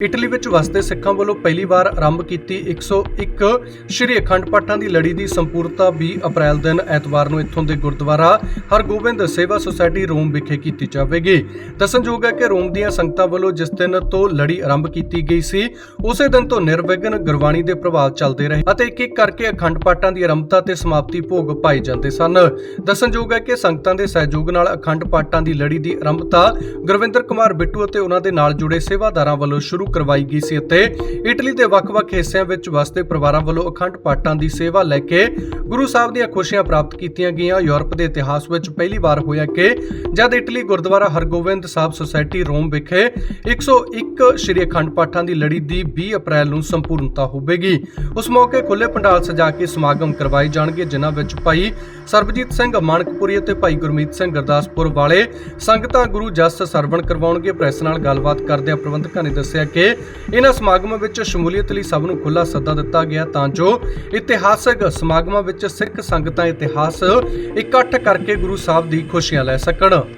Italy ਵਿੱਚ ਵਸਦੇ ਸਿੱਖਾਂ ਵੱਲੋਂ ਪਹਿਲੀ ਵਾਰ ਆਰੰਭ ਕੀਤੀ 101 ਸ਼੍ਰੀ ਅਖੰਡ ਪਾਠਾਂ ਦੀ ਲੜੀ ਦੀ ਸੰਪੂਰਤਾ 20 ਅਪ੍ਰੈਲ ਦਿਨ ਐਤਵਾਰ ਨੂੰ ਇੱਥੋਂ ਦੇ ਗੁਰਦੁਆਰਾ ਹਰਗੋਬਿੰਦ ਸੇਵਾ ਸੁਸਾਇਟੀ ਰੋਮ ਵਿਖੇ ਕੀਤੀ ਜਾਵੇਗੀ। ਦੱਸਣਯੋਗ ਹੈ ਕਿ ਰੋਮ ਦੀਆਂ ਸੰਗਤਾਂ ਵੱਲੋਂ ਜਿਸ ਦਿਨ ਤੋਂ ਲੜੀ ਆਰੰਭ ਕੀਤੀ ਗਈ ਸੀ, ਉਸੇ ਦਿਨ ਤੋਂ ਨਿਰਵਿਘਨ ਗੁਰਬਾਣੀ ਦੇ ਪ੍ਰਭਾਵ ਚੱਲਦੇ ਰਹੇ ਅਤੇ ਇੱਕ ਇੱਕ ਕਰਕੇ ਅਖੰਡ ਪਾਠਾਂ ਦੀ ਆਰੰਭਤਾ ਤੇ ਸਮਾਪਤੀ ਭੋਗ ਪਾਏ ਜਾਂਦੇ ਸਨ। ਦੱਸਣਯੋਗ ਹੈ ਕਿ ਸੰਗਤਾਂ ਦੇ ਸਹਿਯੋਗ ਨਾਲ ਅਖੰਡ ਪਾਠਾਂ ਦੀ ਲੜੀ ਦੀ ਆਰੰਭਤਾ ਗੁਰਵਿੰਦਰ ਕੁਮਾਰ ਬਿੱਟੂ ਅਤੇ ਉਹਨਾਂ ਦੇ ਨਾਲ ਜੁੜੇ ਸੇਵਾਦਾਰਾਂ ਵੱਲੋਂ ਸ਼ੁਰੂ ਕਰਵਾਈ ਗਈ ਸੀ ਅਤੇ ਇਟਲੀ ਦੇ ਵੱਖ-ਵੱਖ ਹਿੱਸਿਆਂ ਵਿੱਚ ਵਸਦੇ ਪਰਿਵਾਰਾਂ ਵੱਲੋਂ ਅਖੰਡ ਪਾਠਾਂ ਦੀ ਸੇਵਾ ਲੈ ਕੇ ਗੁਰੂ ਸਾਹਿਬ ਦੀਆਂ ਖੁਸ਼ੀਆਂ ਪ੍ਰਾਪਤ ਕੀਤੀਆਂ ਗਈਆਂ। ਯੂਰਪ ਦੇ ਇਤਿਹਾਸ ਵਿੱਚ ਪਹਿਲੀ ਵਾਰ ਹੋਇਆ ਕਿ ਜਦ Italy Gurdwara Hargobind Sahib society Rome ਵਿਖੇ 101 ਸ਼੍ਰੀ ਅਖੰਡ ਪਾਠਾਂ ਦੀ ਲੜੀ ਦੀ 20 ਅਪ੍ਰੈਲ ਨੂੰ ਸੰਪੂਰਨਤਾ ਹੋਵੇਗੀ, ਉਸ ਮੌਕੇ ਖੁੱਲੇ ਪੰਡਾਲ ਸਜਾ ਕੇ ਸਮਾਗਮ ਕਰਵਾਏ ਜਾਣਗੇ, ਜਿਨ੍ਹਾਂ ਵਿੱਚ ਭਾਈ ਸਰਬਜੀਤ ਸਿੰਘ ਮਾਨਕਪੁਰੀ ਅਤੇ ਭਾਈ ਗੁਰਮੀਤ ਸਿੰਘ ਗੁਰਦਾਸਪੁਰ ਵਾਲੇ ਸੰਗਤਾਂ ਗੁਰੂ ਜਸ ਸਰਵਣ ਕਰਵਾਉਣਗੇ। ਪ੍ਰੈਸ ਨਾਲ ਗੱਲਬਾਤ ਕਰਦਿਆਂ ਪ੍ਰਬੰਧਕਾਂ ਨੇ ਦੱਸਿਆ ਕਿ ਕਿ ਇਹਨਾਂ ਸਮਾਗਮਾਂ ਵਿੱਚ ਸ਼ਮੂਲੀਅਤ ਲਈ ਸਭ ਨੂੰ ਖੁੱਲਾ ਸੱਦਾ ਦਿੱਤਾ ਗਿਆ ਤਾਂ ਜੋ ਇਤਿਹਾਸਕ ਸਮਾਗਮਾਂ ਵਿੱਚ ਸਿੱਖ ਸੰਗਤਾਂ ਇਤਿਹਾਸ ਇਕੱਠ ਕਰਕੇ ਗੁਰੂ ਸਾਹਿਬ ਦੀ ਖੁਸ਼ੀਆਂ ਲੈ ਸਕਣ।